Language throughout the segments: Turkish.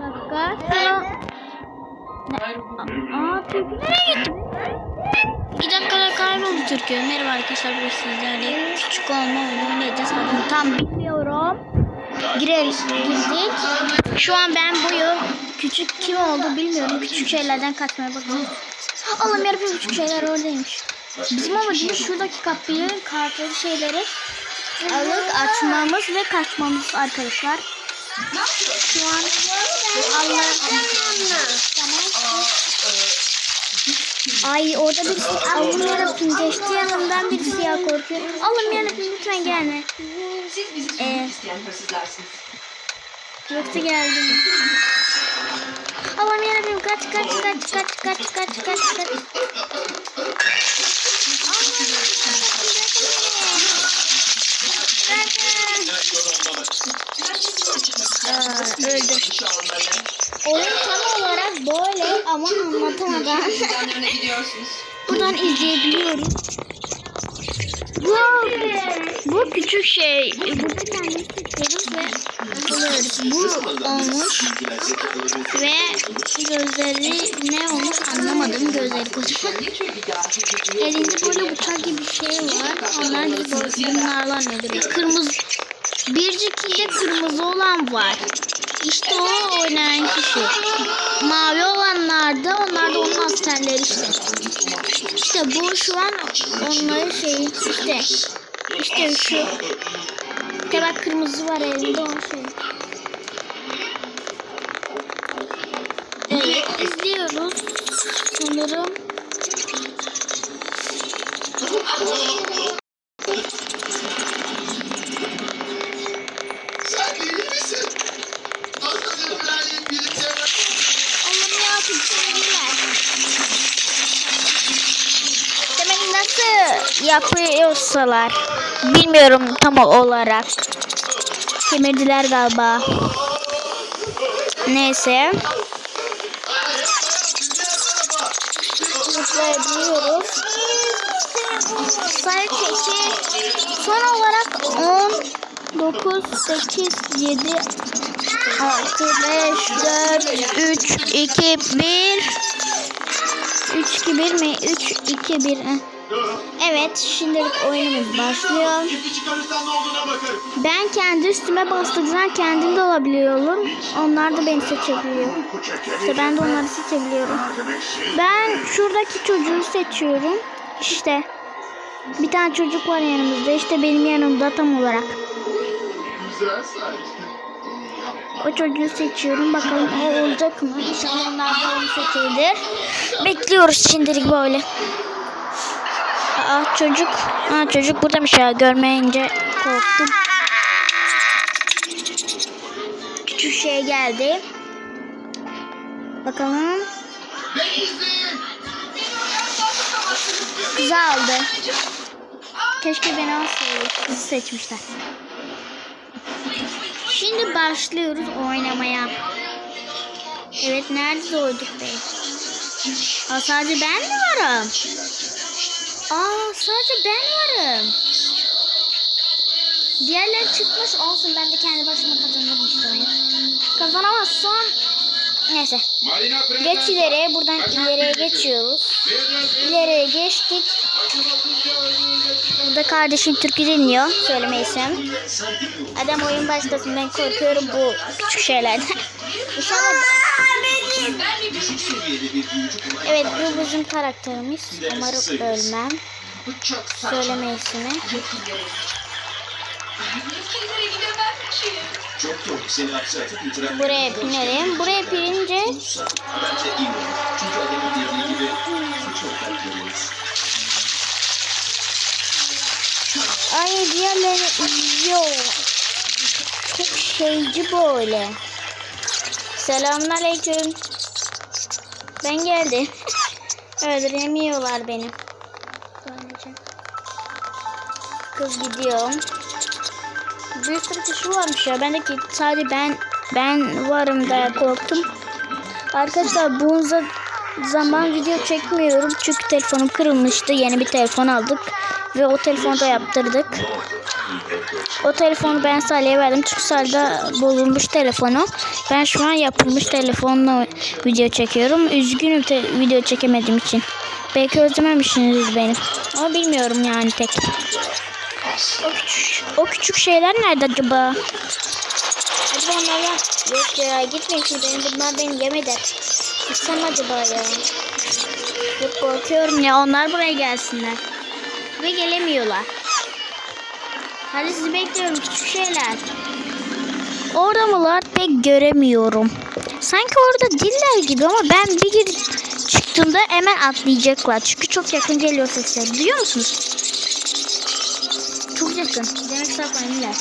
dakika. Ne? Aa Türkü nereye gitti? Bir dakikada kayboldu Türkü. Merhaba arkadaşlar bu sizlerle küçük olma oyunu. Adını tam bilmiyorum. Girelim, girdik. Şu an ben buyum. Küçük kim oldu bilmiyorum. Küçük şeylerden kaçmaya bakıyorum. Allah'ım yarabbim küçük şeyler oradaymış. Bizim amacımız şuradaki kapıyı, kartları şeyleri alıp açmamız ve kaçmamız arkadaşlar. Şu an Allah Tamam. Ay orada birisi Allah'ım yarabbim geçti yanımdan birisi ya korkuyor. Allah'ım yarabbim lütfen gelme. Siz bizi Ee, isteyen hırsızlarsınız. Yoksa geldim. Allah'ım yarabbim kaç kaç kaç kaç kaç kaç kaç kaç. Öldü. Oyun tam olarak böyle ama anlatamadan gidiyorsunuz. buradan izleyebiliyoruz. Bu, bu küçük şey. Burada kendimiz tutuyoruz ve alıyoruz. Bu olmuş ve gözleri ne olmuş anlamadım. Gözleri kocaman. Bir bir Elinde böyle bıçak gibi bir şey var. Onlar gibi bunlarla ne? Kırmızı. Bircikinde kırmızı olan var. İşte o oynayan kişi. Mavi olanlar da onlar da onun askerleri işte. İşte bu şu an onların şeyi işte. İşte şu. İşte bak kırmızı var elinde o şey. Evet izliyoruz. Sanırım. Yapıyorsalar. Bilmiyorum tam olarak. Kemirdiler galiba. Neyse. Zıplayabiliyoruz. Sayı çeki. Son olarak 10, 9, 8, 7, 6, 5, 4, 3, 2, 1. 3, 2, 1 mi? 3, 2, 1. heh. Evet, şimdilik oyunumuz başlıyor. Ben kendi üstüme bastıkça kendim de olabiliyorum. Onlar da beni seçebiliyor. İşte ben de onları seçebiliyorum. Ben şuradaki çocuğu seçiyorum. İşte bir tane çocuk var yanımızda. İşte benim yanımda tam olarak. Güzel. O çocuğu seçiyorum. Bakalım o olacak mı? İnşallah onlar onu seçilir. Bekliyoruz şimdilik böyle. Aa çocuk. Aa çocuk buradaymış ya. Görmeyince korktum. Küçük şey geldi. Bakalım. Kızı aldı. Keşke beni alsaydı. Kızı seçmişler. Şimdi başlıyoruz oynamaya. Evet nerede doyduk be? Aa sadece ben mi varım? Aa sadece ben varım. Diğerleri çıkmış olsun ben de kendi başıma kazanırım işte oyunu. Kazanamazsam neyse. Geç ileriye buradan ileriye geçiyoruz. İleriye geçtik. Burada kardeşim türkü dinliyor. Söylemeysem. Adam oyun başlasın ben korkuyorum bu küçük şeylerden. İnşallah. Evet bu bizim karakterimiz. Umarım ölmem. İtiraf Buraya binelim. Buraya binince Bence iyi olur. Çünkü adamın dediği gibi çok kalpleriyiz. Ay diğerlerini izliyor. Çok şeyci böyle. Selamünaleyküm. Ben geldim. Öldüremiyorlar beni. Kız gidiyor. Bir sürü kişi varmış ya. Ben de ki sadece ben ben varım da korktum. Arkadaşlar bu za- zaman video çekmiyorum çünkü telefonum kırılmıştı. Yeni bir telefon aldık Ve o telefonu da yaptırdık. O telefonu ben Salih'e verdim. Çünkü Salih'de bozulmuş telefonu. Ben şu an yapılmış telefonla video çekiyorum. Üzgünüm video çekemediğim için. Belki özlememişsiniz beni. Ama bilmiyorum yani tek. O küçük, o küçük şeyler nerede acaba? Acaba onlardan... Yok ya gitmeyin şimdi benim bunlar beni yemedi. Gitsem acaba ya? Yok korkuyorum ya onlar buraya gelsinler. Ve gelemiyorlar. Hadi sizi bekliyorum küçük şeyler. Orada mılar pek göremiyorum. Sanki orada diller gibi ama ben bir gir çıktığımda hemen atlayacaklar. Çünkü çok yakın geliyor sesleri. Duyuyor musunuz? Çok yakın. Demek saklanırlar.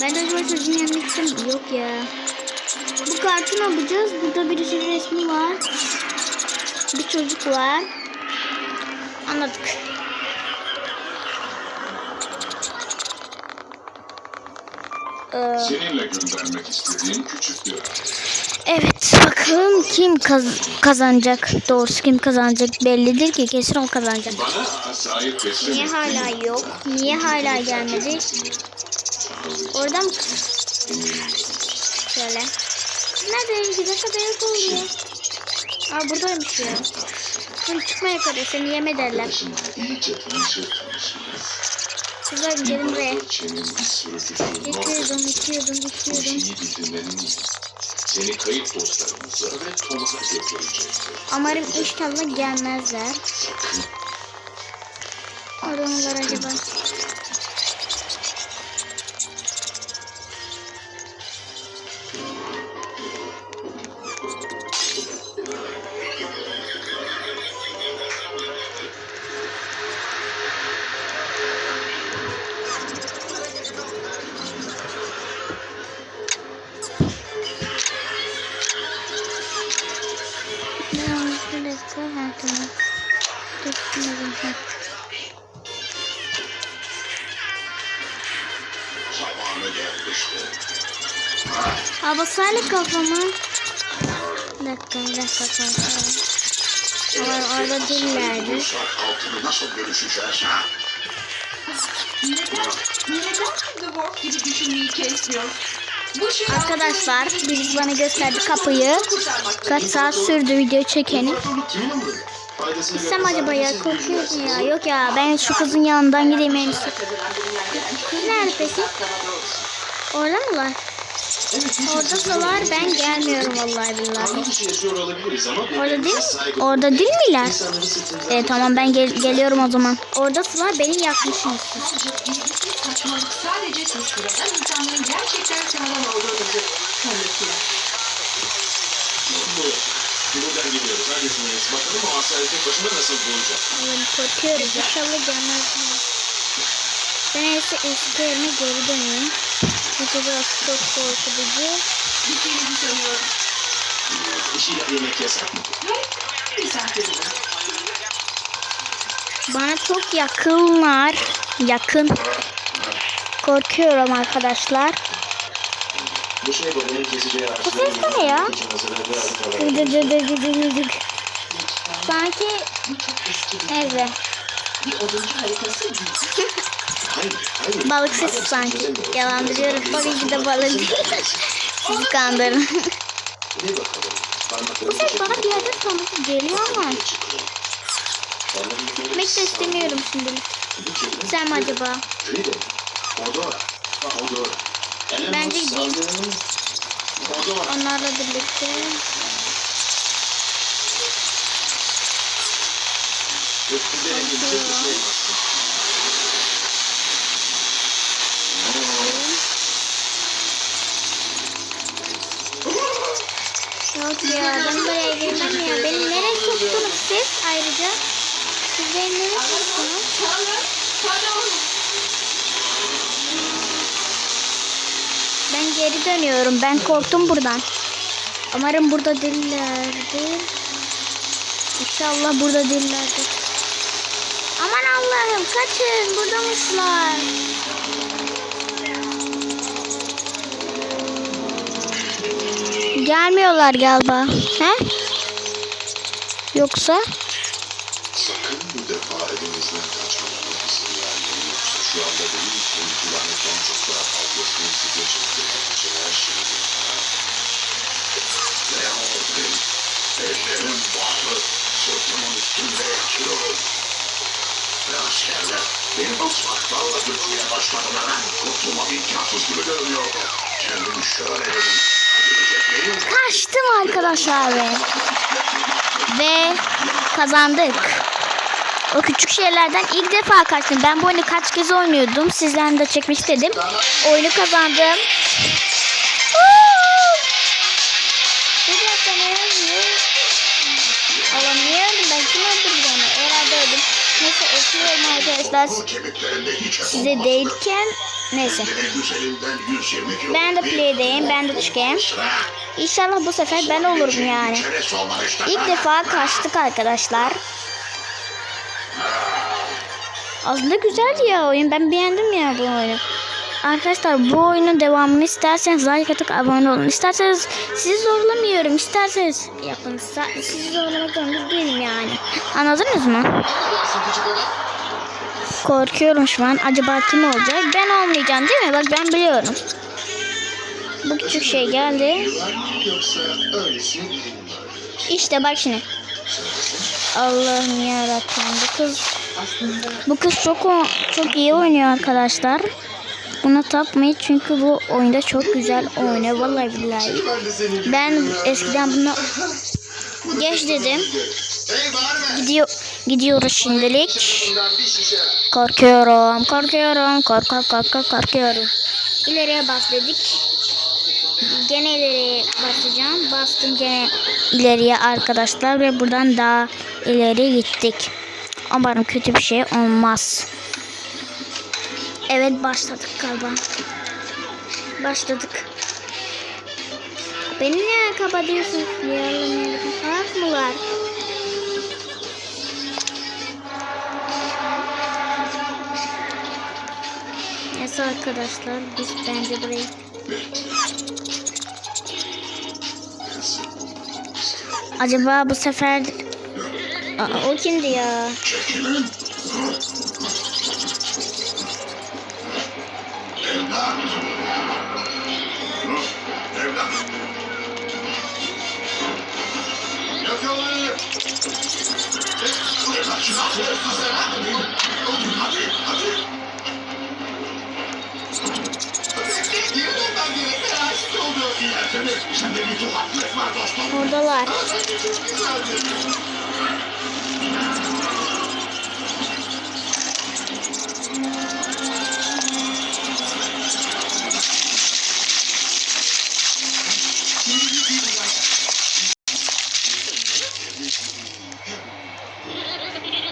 Ben de acaba çocuğun yanına. Yok ya. Bu kartı ne yapacağız? Burada birisinin resmi var. Bir çocuk var. Anladık. Seninle göndermek istediğin küçük bir evet bakalım kim kaz- kazanacak. Doğrusu kim kazanacak bellidir ki kesin o kazanacak. Niye hala yok? Niye hala gelmedi? Orada mı? Şöyle. Nerede? Bir dakika da yok oluyor. Aa buradaymış ya. Şimdi çıkmaya kadar seni yeme derler. Kızlar gelin buraya. İtiyordum. işi bildirmeni seni kayıp dostlarımıza ve Tom'a götürecektir. Umarım inşallah gelmezler. Var acaba? Abi Salih kafamı. Bir dakika, bir dakika konuşalım. Ama orada altını nasıl Arkadaşlar birisi bana gösterdi kapıyı. Kaç saat sürdü video çekeni. Gitsem acaba ya korkuyorum ya. Yok ya ben şu kızın yanından gideyim en nerede peki? Orada mılar? Oradasalar ben gelmiyorum vallahi billahi. Şey Orada değil Orada değil miler? E tamam ben gel- geliyorum o zaman. Oradasılar beni yakmışsınız. Buradan gidiyoruz. Neredesiniz? Bakalım o asayı tek başına nasıl bulacak? Oğlum korkuyorum. İnşallah gelmezler. Ben ise eski yerime geri dönüyorum. Çünkü burası çok korkutucu. Gittiğinizi sanıyorum. Bir şeyler yemek yasak misafir olun. Bana çok yakınlar. Yakın. Korkuyorum arkadaşlar. Bu şey babanın keseceği Bu ses ne ya? için hazırladığı haritalar. Dı dı dı dı dı dı dı. Sanki Bu eski bir, bir oduncu haritası. Balık sesi sanki. Yalandırıyorum. Tabii ki de balık değil. Sizi kandırın. Bu ses bana bir yerden tanıdık geliyor ama. Gitmek de istemiyorum şimdilik. Sen mi acaba? Bence gideyim. Onlarla birlikte. Gökyüzüne Tanrım, pardon. Ben geri dönüyorum. Ben korktum buradan. Umarım burada değillerdir. İnşallah burada değillerdir. Aman Allah'ım kaçın. Buradamışlar. Gelmiyorlar galiba. He? Yoksa? Şu anda benim için lanetten çok daha fazlasını size çektirmek için her şeyi yaparım. Ne oldu? Ellerim bağlı. Sırtımın üstünde yatıyorum. Ve askerler beni basmaklarla dürtmeye başladılar. Kurtulmam imkansız gibi görünüyor. Kendimi şöyle dedim. Kaçtım arkadaşlar ve kazandık. O küçük şeylerden ilk defa kaçtım. Ben bu oyunu kaç kez oynuyordum. Sizlerle de çekmek istedim. Oyunu kazandım. Bir dakika ne yazıyor? Alamıyorum ben kim öldürdü onu? Herhalde öldüm. Neyse okuyorum arkadaşlar. Size değilken neyse. En güzelinden 120 kilo. Ben de play'deyim. Ben de çıkayım. İnşallah bu sefer ben olurum yani. İlk defa kaçtık arkadaşlar. Aslında güzel ya oyun. Ben beğendim ya bu oyunu. Arkadaşlar bu oyunun devamını isterseniz like atıp abone olun. İsterseniz sizi zorlamıyorum. İsterseniz yapın. Sizi zorlamak zorunda değilim yani. Anladınız mı? Korkuyorum şu an. Acaba kim olacak? Ben olmayacağım değil mi? Bak ben biliyorum. Bu küçük şey geldi. İşte bak şimdi. Allah'ım yarabbim bu kız bu kız çok çok iyi oynuyor arkadaşlar. Buna tapmayın çünkü bu oyunda çok güzel oynuyor vallahi billahi. Ben eskiden bunu geç dedim. Gidiyor gidiyoruz şimdilik. Korkuyorum, korkuyorum, kork kork kork kork- korkuyorum. İleriye bas dedik. Gene ileriye basacağım. Bastım gene ileriye arkadaşlar ve buradan daha ileri gittik. Umarım kötü bir şey olmaz. Evet başladık galiba. Başladık. Beni niye kapatıyorsunuz? Yardım yardım. Salak mılar? Neyse arkadaşlar biz bence burayı Acaba bu sefer Aa, o kimdi ya? Evlat. Oradalar.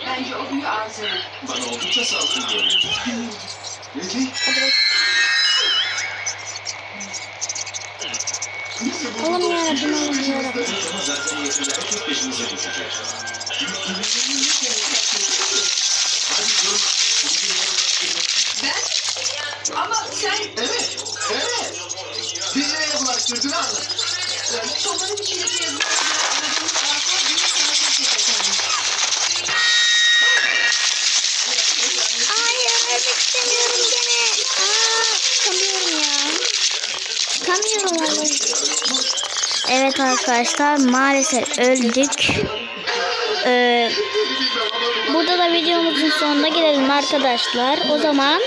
Bence o büyü arızalı. Bana oldukça sağlıklı görünüyor. Neci? Hadi bak. Biz de bu Oğlum yarabbim, olsak, oğlum peşimize düşecek. Ben? Ama sen Evet, evet. Bizi neye bulaştırdığını anlat. sobanın içindeki yazıları aradığımız arka büyük savaşa çekeceğim. Hayır ölmek istemiyorum gene. Aa, çıkamıyorum ya. Çıkamıyorum vallahi. Evet arkadaşlar maalesef öldük. Ee, burada da videomuzun sonuna gelelim arkadaşlar. O zaman